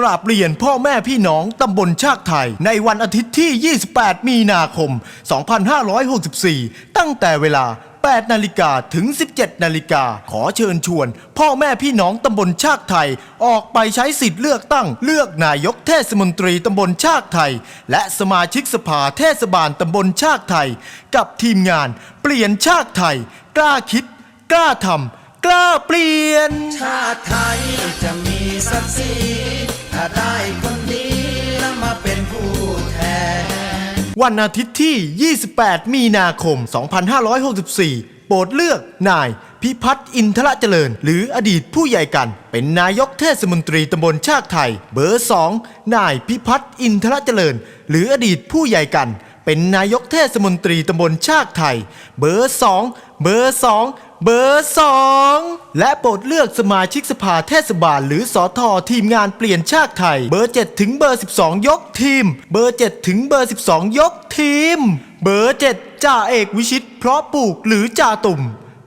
กราบเรียนพ่อแม่พี่น้องตำบลชากไทย ในวันอาทิตย์ที่ 28 มีนาคม 2564 ตั้งแต่เวลา 8 นาฬิกาถึง 17 นาฬิกา ขอเชิญชวน พ่อแม่พี่น้องตำบลชากไทย ออกไปใช้สิทธิ์เลือกตั้ง เลือกนายกเทศมนตรีตำบลชากไทย และสมาชิกสภาเทศบาลตำบลชากไทย กับทีมงาน เปลี่ยนชากไทย กล้าคิด กล้าทำกล้าเปลี่ยน ชาติไทยจะมีศักดิ์ศรี ถ้าได้คนดีแล้วมาเป็นผู้แทน วันอาทิตย์ที่ 28 มีนาคม 2564 โปรดเลือกนาย พิพัฒน์อินทรเจริญ หรืออดีตผู้ใหญ่กัน เป็นนายกเทศมนตรีตำบลชากไทย เบอร์ 2 นายพิพัฒน์อินทรเจริญ หรืออดีตผู้ใหญ่กัน เป็นนายกเทศมนตรีตำบลชากไทย เบอร์ 2 เบอร์ 2 เบอร์2และโปรดเลือกสมาชิกสภาเทศบาล หรือสอทอทีมงานเปลี่ยนชาติไทย เบอร์ 7 ถึงเบอร์ 12 ยกทีม เบอร์ 7 ถึงเบอร์ 12 ยกทีม เบอร์ 7จ่าเอกวิชิต เพราะปลูกหรือจ่าตุ่ม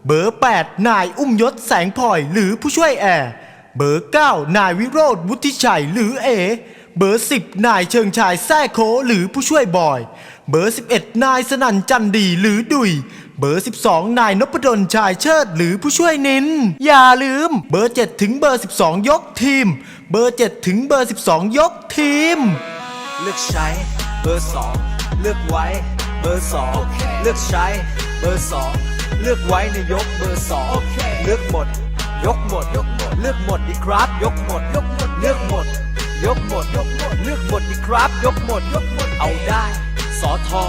เบอร์ 8 นายอุ้มยศแสงพลอยหรือผู้ช่วยแอร์เบอร์ 9 นายวิโรธวุฒิชัยหรือเอ เบอร์ 10 นายเชิงชายแท้โคหรือผู้ช่วยบอย เบอร์ 11 นายสนั่นจันดีหรือดุย เบอร์ 12 นายนพดลชายเชิดหรือผู้ช่วยนิน อย่าลืม เบอร์ 7 ถึงเบอร์ 12 ยกทีม เบอร์ 7 ถึงเบอร์ 12 ยกทีม เลือกใช้เบอร์สองเลือกไว้ เบอร์สองเลือกใช้ เบอร์สองเลือกไว้ในยกเบอร์สองเลือกหมดยกหมด ยกหมด เลือกหมดดีครับ ยกหมดยกหมดเลือกหมด ยกหมดยกหมด เลือกหมดดีครับยกหมดยกหมด เอาได้สอทอ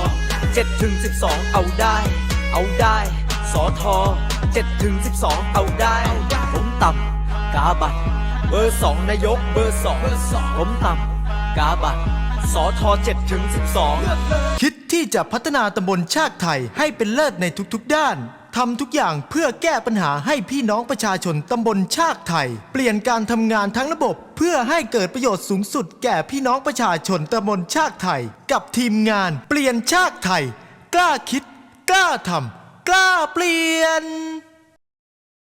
เจ็ดถึงสิบสองเอาได้ เอาได้สอทอเจ็ดถึงสิบสองเอาได้ ผมต่ำกาบัตรเบอร์สองนายกเบอร์สองผมต่ำกาบัตรสอทอเจ็ดถึงสิบสองคิดที่จะพัฒนาตำบลชาติไทยให้เป็นเลิศในทุกๆด้าน ทำทุกอย่างเพื่อแก้ปัญหาให้พี่น้องประชาชนตำบลชาติไทย เปลี่ยนการทำงานทั้งระบบ เพื่อให้เกิดประโยชน์สูงสุด แก่พี่น้องประชาชนตำบลชาติไทย กับทีมงาน เปลี่ยนชาติไทย กล้าคิด กล้าทำกล้าเปลี่ยน